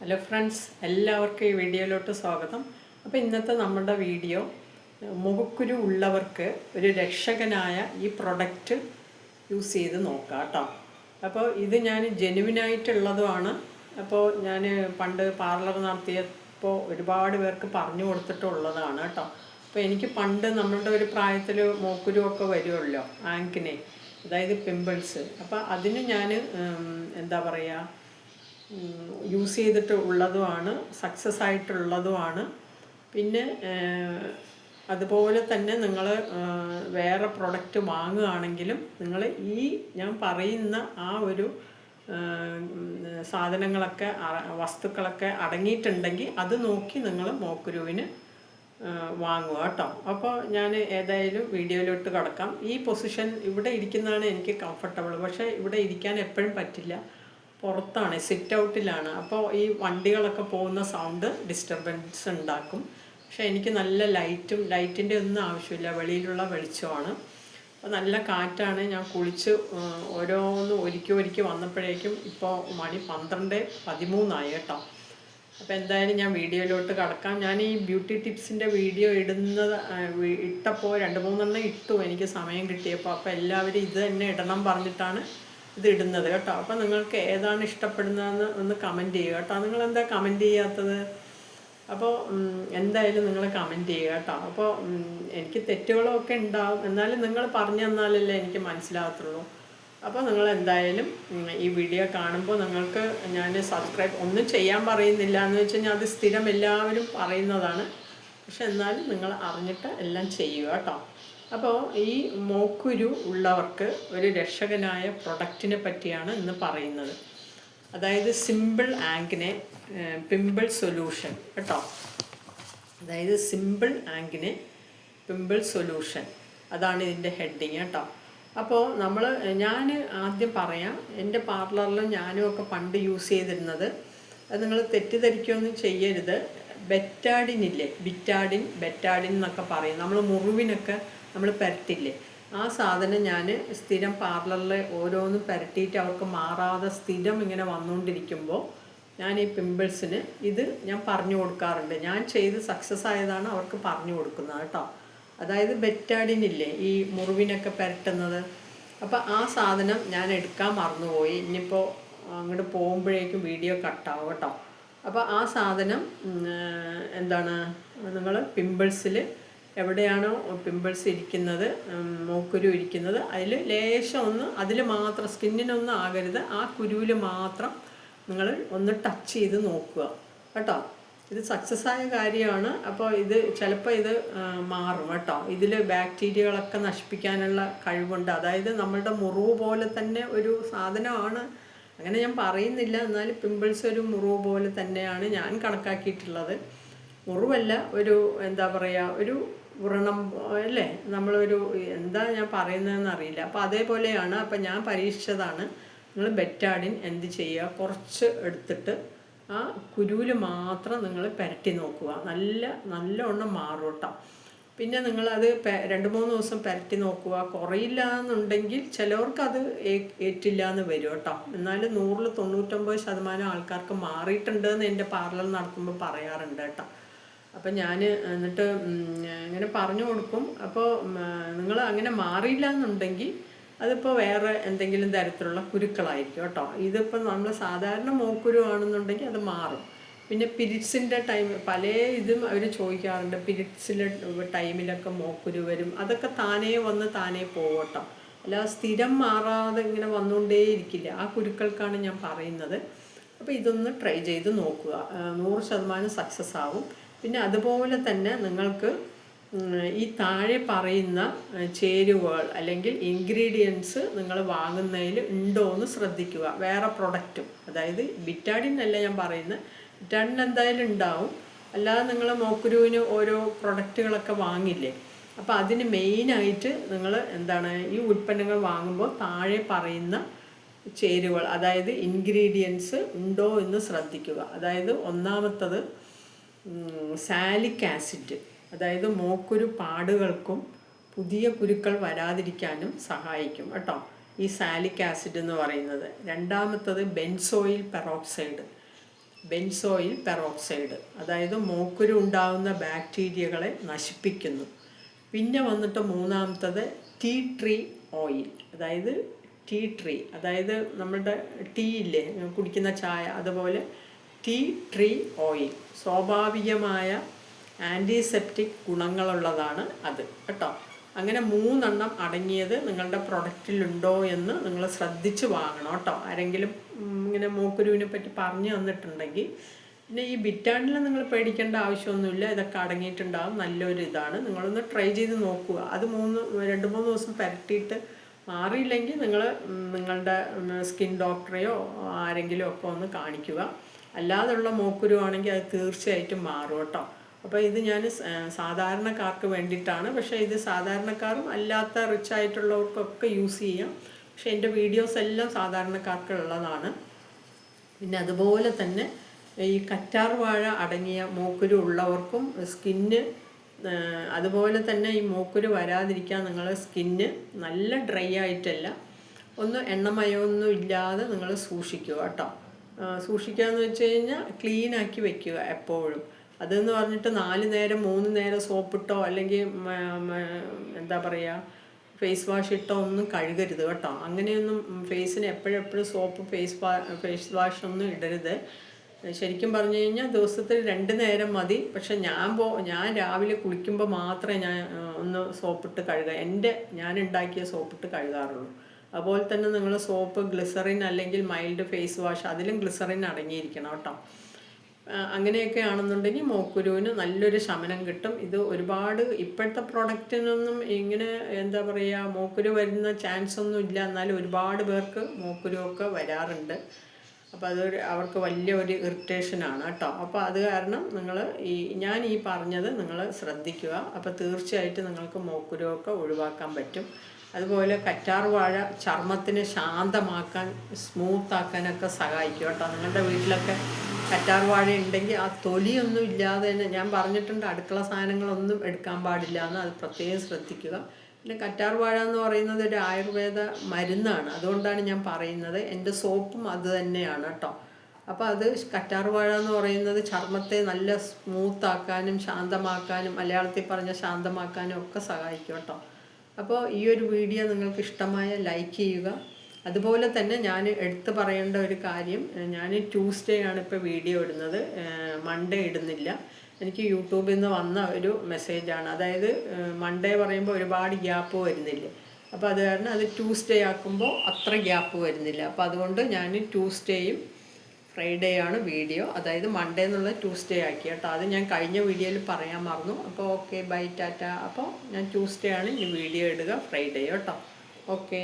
Hello friends എല്ലാവർക്കും ഈ വീഡിയോയിലോട്ട് സ്വാഗതം. അപ്പോൾ ഇന്നത്തെ നമ്മുടെ വീഡിയോ മുഖക്കുരു ഉള്ളവർക്ക് ഒരു രക്ഷകനായ ഈ പ്രൊഡക്റ്റ് യൂസ് ചെയ്ത് നോക്കാം കേട്ടോ. അപ്പോൾ ഇത് ഞാൻ ജെനുവിനായിട്ടുള്ളതുമാണ് അപ്പോൾ ഞാൻ പണ്ട് പാർലർ നടത്തിയപ്പോൾ ഒരുപാട് പേർക്ക് പറഞ്ഞു കൊടുത്തിട്ടുള്ളതാണ് കേട്ടോ. അപ്പോൾ എനിക്ക് പണ്ട് നമ്മളുടെ ഒരു പ്രായത്തിൽ മൂക്കുരുവൊക്കെ വരുമല്ലോ ആങ്കിനെ അതായത് പിമ്പിൾസ് അപ്പോൾ അതിന് ഞാൻ എന്താ പറയുക യൂസ് ചെയ്തിട്ട് ഉള്ളതുമാണ് സക്സസ് ആയിട്ടുള്ളതുമാണ്. പിന്നെ അതുപോലെ തന്നെ നിങ്ങൾ വേറെ പ്രൊഡക്റ്റ് വാങ്ങുകയാണെങ്കിലും നിങ്ങൾ ഈ ഞാൻ പറയുന്ന ആ ഒരു സാധനങ്ങളൊക്കെ വസ്തുക്കളൊക്കെ അടങ്ങിയിട്ടുണ്ടെങ്കിൽ അത് നോക്കി നിങ്ങൾ മോക്കുരുവിന് വാങ്ങുക കേട്ടോ. അപ്പോൾ ഞാൻ ഏതായാലും വീഡിയോയിലോട്ട് കടക്കാം. ഈ പൊസിഷൻ ഇവിടെ ഇരിക്കുന്നതാണ് എനിക്ക് കംഫർട്ടബിൾ പക്ഷേ ഇവിടെ ഇരിക്കാൻ എപ്പോഴും പറ്റില്ല. പുറത്താണ് സിറ്റ് ഔട്ടിലാണ് അപ്പോൾ ഈ വണ്ടികളൊക്കെ പോകുന്ന സൗണ്ട് ഡിസ്റ്റർബൻസ് ഉണ്ടാക്കും. പക്ഷേ എനിക്ക് നല്ല ലൈറ്റും ലൈറ്റിന്റെ ഒന്നും ആവശ്യമില്ല. വെളിയിലുള്ള വെളിച്ചമാണ്. അപ്പോൾ നല്ല കാറ്റാണ്. ഞാൻ കുളിച്ച് ഓരോന്ന് ഒരുക്കി ഒരുക്കി വന്നപ്പോഴേക്കും ഇപ്പോൾ മണി പന്ത്രണ്ട് പതിമൂന്നായി കേട്ടോ. അപ്പോൾ എന്തായാലും ഞാൻ വീഡിയോയിലോട്ട് കടക്കാം. ഞാൻ ഈ ബ്യൂട്ടി ടിപ്സിന്റെ വീഡിയോ ഇടുന്നത് ഇട്ടപ്പോൾ രണ്ട് മൂന്നെണ്ണം ഇട്ടു. എനിക്ക് സമയം കിട്ടിയപ്പോൾ. അപ്പോൾ എല്ലാവരും ഇത് തന്നെ ഇടണം പറഞ്ഞിട്ടാണ് ഇത് ഇടുന്നത് കേട്ടോ. അപ്പം നിങ്ങൾക്ക് ഏതാണ് ഇഷ്ടപ്പെടുന്നതെന്ന് ഒന്ന് കമന്റ് ചെയ്യുക കേട്ടോ. നിങ്ങൾ എന്താ കമന്റ് ചെയ്യാത്തത് അപ്പോൾ എന്തായാലും നിങ്ങൾ കമന്റ് ചെയ്യുക കേട്ടോ. അപ്പോൾ എനിക്ക് തെറ്റുകളൊക്കെ ഉണ്ടാവും. എന്നാലും നിങ്ങൾ പറഞ്ഞു തന്നാലല്ലേ എനിക്ക് മനസ്സിലാകത്തുള്ളൂ. അപ്പോൾ നിങ്ങൾ എന്തായാലും ഈ വീഡിയോ കാണുമ്പോൾ നിങ്ങൾക്ക് ഞാൻ സബ്സ്ക്രൈബ് ഒന്നും ചെയ്യാൻ പറയുന്നില്ല എന്ന് വെച്ച് കഴിഞ്ഞാൽ അത് സ്ഥിരം എല്ലാവരും പറയുന്നതാണ്. പക്ഷെ എന്നാലും നിങ്ങൾ അറിഞ്ഞിട്ട് എല്ലാം ചെയ്യുക കേട്ടോ. അപ്പോൾ ഈ മോക്കുരു ഉള്ളവർക്ക് ഒരു രക്ഷകനായ പ്രൊഡക്റ്റിനെ പറ്റിയാണ് ഇന്ന് പറയുന്നത്. അതായത് സിമ്പിൾ ആങ്കിനെ പിമ്പിൾ സൊല്യൂഷൻ കേട്ടോ. അതായത് സിമ്പിൾ ആങ്കിനെ പിമ്പിൾ സൊല്യൂഷൻ. അതാണ് ഇതിന്റെ ഹെഡിങ് കേട്ടോ. അപ്പോൾ നമ്മൾ ഞാൻ ആദ്യം പറയാം എന്റെ പാർലറിലും ഞാനും ഒക്കെ പണ്ട് യൂസ് ചെയ്തിരുന്നത് അത് നിങ്ങൾ തെറ്റിദ്ധരിക്കുകയൊന്നും ചെയ്യരുത്. ബെറ്റാഡിൻ ഇല്ലേ ബിറ്റാഡിൻ ബെറ്റാഡിൻ എന്നൊക്കെ പറയും. നമ്മൾ മുറിവിനൊക്കെ നമ്മൾ പരട്ടില്ലേ? ആ സാധനം ഞാൻ സ്ഥിരം പാർലറിൽ ഓരോന്നും പരട്ടിയിട്ട് അവർക്ക് മാറാതെ സ്ഥിരം ഇങ്ങനെ വന്നുകൊണ്ടിരിക്കുമ്പോൾ ഞാൻ ഈ പിമ്പിൾസിന് ഇത് ഞാൻ പറഞ്ഞു കൊടുക്കാറുണ്ട്. ഞാൻ ചെയ്ത് സക്സസ് ആയതാണ് അവർക്ക് പറഞ്ഞു കൊടുക്കുന്നത് കേട്ടോ. അതായത് ബെറ്റാഡിനില്ലേ ഈ മുറിവിനൊക്കെ പുരട്ടുന്നത്? അപ്പോൾ ആ സാധനം ഞാൻ എടുക്കാൻ മറന്നുപോയി. ഇനിയിപ്പോൾ അങ്ങോട്ട് പോകുമ്പോഴേക്കും വീഡിയോ കട്ടാവും കേട്ടോ. അപ്പോൾ ആ സാധനം എന്താണ്? നിങ്ങൾ പിമ്പിൾസിൽ എവിടെയാണോ പിമ്പിൾസ് ഇരിക്കുന്നത് മൂക്കുരു ഇരിക്കുന്നത് അതിൽ ലേശം ഒന്ന് അതിൽ മാത്രം സ്കിന്നിനൊന്നും ആകരുത്. ആ കുരുവിൽ മാത്രം നിങ്ങൾ ഒന്ന് ടച്ച് ചെയ്ത് നോക്കുക. കേട്ടോ? ഇത് സക്സസ് ആയ കാര്യമാണ്. അപ്പോൾ ഇത് ചിലപ്പോൾ ഇത് മാറും കേട്ടോ. ഇതിൽ ബാക്ടീരിയകളൊക്കെ നശിപ്പിക്കാനുള്ള കഴിവുണ്ട്. അതായത് നമ്മളുടെ മുറിവ് പോലെ തന്നെ ഒരു സാധനമാണ്. അങ്ങനെ ഞാൻ പറയുന്നില്ല. എന്നാൽ പിമ്പിൾസ് ഒരു മുറിവ് പോലെ തന്നെയാണ് ഞാൻ കണക്കാക്കിയിട്ടുള്ളത്. മുറിവല്ല ഒരു എന്താ പറയുക ഒരു വ്രണം അല്ലേ? നമ്മളൊരു എന്താ ഞാൻ പറയുന്നതെന്ന് അറിയില്ല. അപ്പോൾ അതേപോലെയാണ് അപ്പോൾ ഞാൻ പരീക്ഷിച്ചതാണ് നിങ്ങൾ ബെറ്റാഡിൻ എന്ത് ചെയ്യുക? കുറച്ച് എടുത്തിട്ട് ആ കുരുവിൽ മാത്രം നിങ്ങൾ പുരട്ടി നോക്കുക. നല്ല നല്ലവണ്ണം മാറും പിന്നെ നിങ്ങളത് രണ്ട് മൂന്ന് ദിവസം പുരട്ടി നോക്കുക. കുറയില്ല എന്നുണ്ടെങ്കിൽ ചിലവർക്ക് അത് ഏ- ഏറ്റില്ല എന്ന് വരും കേട്ടോ. എന്നാലും നൂറിൽ തൊണ്ണൂറ്റൊമ്പത് ശതമാനം ആൾക്കാർക്ക് മാറിയിട്ടുണ്ട് എന്ന് എന്റെ പാർലർ നടത്തുമ്പോൾ പറയാറുണ്ട് കേട്ടോ. അപ്പം ഞാൻ എന്നിട്ട് ഇങ്ങനെ പറഞ്ഞു കൊടുക്കും. അപ്പോൾ നിങ്ങൾ അങ്ങനെ മാറിയില്ല എന്നുണ്ടെങ്കിൽ അതിപ്പോൾ വേറെ എന്തെങ്കിലും തരത്തിലുള്ള കുരുക്കളായിരിക്കും കേട്ടോ. ഇതിപ്പോൾ നമ്മൾ സാധാരണ മോക്കുരു ആണെന്നുണ്ടെങ്കിൽ അത് മാറും. പിന്നെ പിരിഡ്സിന്റെ ടൈം പല ഇതും അവർ ചോദിക്കാറുണ്ട്. പിരിറ്റ്സിലെ ടൈമിലൊക്കെ മോക്കുരു വരും. അതൊക്കെ താനേ വന്ന് താനേ പോകട്ടോ അല്ല സ്ഥിരം മാറാതെ ഇങ്ങനെ വന്നുകൊണ്ടേയിരിക്കില്ല ആ കുരുക്കൾക്കാണ് ഞാൻ പറയുന്നത്. അപ്പോൾ ഇതൊന്ന് ട്രൈ ചെയ്ത് നോക്കുക. നൂറ് ശതമാനം സക്സസ് ആവും. പിന്നെ അതുപോലെ തന്നെ നിങ്ങൾക്ക് ഈ താഴെ പറയുന്ന ചേരുവകൾ അല്ലെങ്കിൽ ഇൻഗ്രീഡിയൻസ് നിങ്ങൾ വാങ്ങുന്നതിൽ ഉണ്ടോ എന്ന് ശ്രദ്ധിക്കുക. വേറെ പ്രൊഡക്റ്റും അതായത് ബിറ്റാഡിൻ അല്ല ഞാൻ പറയുന്നത്. ബിറ്റാഡിൻ എന്തായാലും ഉണ്ടാവും. അല്ലാതെ നിങ്ങൾ മോക്കുരുവിന് ഓരോ പ്രൊഡക്റ്റുകളൊക്കെ വാങ്ങില്ലേ? അപ്പോൾ അതിന് മെയിനായിട്ട് നിങ്ങൾ എന്താണ് ഈ ഉൽപ്പന്നങ്ങൾ വാങ്ങുമ്പോൾ താഴെ പറയുന്ന ചേരുവകൾ അതായത് ഇൻഗ്രീഡിയൻസ് ഉണ്ടോ എന്ന് ശ്രദ്ധിക്കുക. അതായത് ഒന്നാമത്തത് സാലിക് ആസിഡ് അതായത് മോക്കുരു പാടുകൾക്കും പുതിയ കുരുക്കൾ വരാതിരിക്കാനും സഹായിക്കും കേട്ടോ. ഈ സാലിക് ആസിഡ് എന്ന് പറയുന്നത്. രണ്ടാമത്തത് ബെൻസോയിൽ പെറോക്സൈഡ്. ബെൻസോയിൽ പെറോക്സൈഡ് അതായത് മൂക്കുരു ഉണ്ടാകുന്ന ബാക്ടീരിയകളെ നശിപ്പിക്കുന്നു. പിന്നെ വന്നിട്ട് മൂന്നാമത്തത് ടീ ട്രീ ഓയിൽ അതായത് ടീ ട്രീ അതായത് നമ്മുടെ ടീ ഇല്ലേ കുടിക്കുന്ന ചായ അതുപോലെ ടീ ട്രീ ഓയിൽ സ്വാഭാവികമായ ആന്റിസെപ്റ്റിക് ഗുണങ്ങളുള്ളതാണ് അത് കേട്ടോ? അങ്ങനെ മൂന്നെണ്ണം അടങ്ങിയത് നിങ്ങളുടെ പ്രൊഡക്റ്റിലുണ്ടോ എന്ന് നിങ്ങൾ ശ്രദ്ധിച്ച് വാങ്ങണം കേട്ടോ? ആരെങ്കിലും ഇങ്ങനെ മൂക്കുരുവിനെ പറ്റി പറഞ്ഞു തന്നിട്ടുണ്ടെങ്കിൽ പിന്നെ ഈ ബിറ്റാണിൽ നിങ്ങൾ പേടിക്കേണ്ട ആവശ്യമൊന്നുമില്ല ഇതൊക്കെ അടങ്ങിയിട്ടുണ്ടാകും നല്ലൊരു ഇതാണ്. നിങ്ങളൊന്ന് ട്രൈ ചെയ്ത് നോക്കുക. അത് മൂന്ന് രണ്ട് മൂന്ന് ദിവസം പുരട്ടിയിട്ട് മാറിയില്ലെങ്കിൽ നിങ്ങൾ നിങ്ങളുടെ സ്കിൻ ഡോക്ടറെയോ ആരെങ്കിലും ഒക്കെ ഒന്ന് കാണിക്കുക. അല്ലാതുള്ള മൂക്കുരു ആണെങ്കിൽ അത് തീർച്ചയായിട്ടും മാറും കേട്ടോ. അപ്പോൾ ഇത് ഞാൻ സാധാരണക്കാർക്ക് വേണ്ടിയിട്ടാണ്. പക്ഷേ ഇത് സാധാരണക്കാരും അല്ലാത്ത റിച്ച് ആയിട്ടുള്ളവർക്കൊക്കെ യൂസ് ചെയ്യാം. പക്ഷേ എന്റെ വീഡിയോസ് എല്ലാം സാധാരണക്കാർക്ക് ഉള്ളതാണ് പിന്നെ അതുപോലെ തന്നെ ഈ കറ്റാർ വാഴ അടങ്ങിയ മൂക്കുരു ഉള്ളവർക്കും സ്കിന്ന് അതുപോലെ തന്നെ ഈ മൂക്കുരു വരാതിരിക്കാൻ നിങ്ങൾ സ്കിന്ന് നല്ല ഡ്രൈ ആയിട്ടല്ല. ഒന്ന് എണ്ണമയമൊന്നും ഇല്ലാതെ നിങ്ങൾ സൂക്ഷിക്കുക കേട്ടോ. സൂക്ഷിക്കുക എന്ന് വെച്ച് കഴിഞ്ഞാൽ ക്ലീൻ ആക്കി വെക്കുക എപ്പോഴും. അതെന്ന് പറഞ്ഞിട്ട് നാല് നേരം മൂന്ന് നേരം സോപ്പിട്ടോ അല്ലെങ്കിൽ എന്താ പറയുക ഫേസ് വാഷ് ഇട്ടോ ഒന്നും കഴുകരുത് കേട്ടോ. അങ്ങനെയൊന്നും ഫേസിന് എപ്പോഴെപ്പോഴും സോപ്പ് ഫേസ് വാ ഫേസ് വാഷ് ഒന്നും ഇടരുത്. ശരിക്കും പറഞ്ഞു കഴിഞ്ഞാൽ ദിവസത്തിൽ രണ്ട് നേരം മതി. പക്ഷെ ഞാൻ പോ ഞാൻ രാവിലെ കുളിക്കുമ്പോൾ മാത്രമേ ഞാൻ ഒന്ന് സോപ്പിട്ട് കഴുക. എന്റെ ഞാൻ ഉണ്ടാക്കിയ സോപ്പിട്ട് കഴുകാറുള്ളൂ. അതുപോലെ തന്നെ നിങ്ങൾ സോപ്പ് ഗ്ലിസറിൻ അല്ലെങ്കിൽ മൈൽഡ് ഫേസ് വാഷ് അതിലും ഗ്ലിസറിൻ അടങ്ങിയിരിക്കണം കേട്ടോ. അങ്ങനെയൊക്കെ ആണെന്നുണ്ടെങ്കിൽ മോക്കുരുവിന് നല്ലൊരു ശമനം കിട്ടും. ഇത് ഒരുപാട് ഇപ്പോഴത്തെ പ്രൊഡക്റ്റിനൊന്നും ഇങ്ങനെ എന്താ പറയുക മോക്കുരു വരുന്ന ചാൻസ് ഒന്നും ഇല്ല. എന്നാലും ഒരുപാട് പേർക്ക് മോക്കുരുവൊക്കെ വരാറുണ്ട്. അപ്പോൾ അതൊരു അവർക്ക് വലിയ ഒരു ഇറിറ്റേഷനാണ് കേട്ടോ. അപ്പോൾ അത് കാരണം നിങ്ങൾ ഈ ഞാൻ ഈ പറഞ്ഞത് നിങ്ങൾ ശ്രദ്ധിക്കുക. അപ്പോൾ തീർച്ചയായിട്ടും നിങ്ങൾക്ക് മോക്കുരുവൊക്കെ ഒഴിവാക്കാൻ പറ്റും. അതുപോലെ കറ്റാർ വാഴ ചർമ്മത്തിനെ ശാന്തമാക്കാൻ സ്മൂത്താക്കാനൊക്കെ സഹായിക്കും കേട്ടോ. നിങ്ങളുടെ വീട്ടിലൊക്കെ കറ്റാർ വാഴ ഉണ്ടെങ്കിൽ ആ തൊലിയൊന്നും ഇല്ലാതെ തന്നെ ഞാൻ പറഞ്ഞിട്ടുണ്ട് അടുക്കള സാധനങ്ങളൊന്നും എടുക്കാൻ പാടില്ല എന്ന് അത് പ്രത്യേകം ശ്രദ്ധിക്കുക. പിന്നെ കറ്റാർ വാഴ എന്ന് പറയുന്നത് ഒരു ആയുർവേദ മരുന്നാണ്. അതുകൊണ്ടാണ് ഞാൻ പറയുന്നത്. എന്റെ സോപ്പും അത് തന്നെയാണ് കേട്ടോ. അപ്പോൾ അത് കറ്റാർ വാഴ എന്ന് പറയുന്നത് ചർമ്മത്തെ നല്ല സ്മൂത്താക്കാനും ശാന്തമാക്കാനും മലയാളത്തിൽ പറഞ്ഞ ശാന്തമാക്കാനും ഒക്കെ സഹായിക്കും കേട്ടോ. അപ്പോൾ ഈ ഒരു വീഡിയോ നിങ്ങൾക്ക് ഇഷ്ടമായ ലൈക്ക് ചെയ്യുക. അതുപോലെ തന്നെ ഞാൻ എടുത്തു പറയേണ്ട ഒരു കാര്യം ഞാൻ ട്യൂസ്ഡേ ആണ് ഇപ്പോൾ വീഡിയോ ഇടുന്നത്. മൺഡേ ഇടുന്നില്ല. എനിക്ക് യൂട്യൂബിൽ നിന്ന് വന്ന ഒരു മെസ്സേജാണ് അതായത് മൺഡേ പറയുമ്പോൾ ഒരുപാട് ഗ്യാപ്പ് വരുന്നില്ല. അപ്പോൾ അത് കാരണം അത് ട്യൂസ്ഡേ ആക്കുമ്പോൾ അത്ര ഗ്യാപ്പ് വരുന്നില്ല. അപ്പോൾ അതുകൊണ്ട് ഞാൻ ട്യൂസ്ഡേയും ഫ്രൈഡേ ആണ് വീഡിയോ അതായത് മൺഡേ എന്നുള്ളത് ട്യൂസ്ഡേ ആക്കി കേട്ടോ. അത് ഞാൻ കഴിഞ്ഞ വീഡിയോയിൽ പറയാൻ മറന്നു. അപ്പോൾ ഓക്കെ ബൈ ടാറ്റ. അപ്പോൾ ഞാൻ ട്യൂസ്ഡേ ആണ് ഇനി വീഡിയോ ഇടുക ഫ്രൈഡേ കേട്ടോ. ഓക്കെ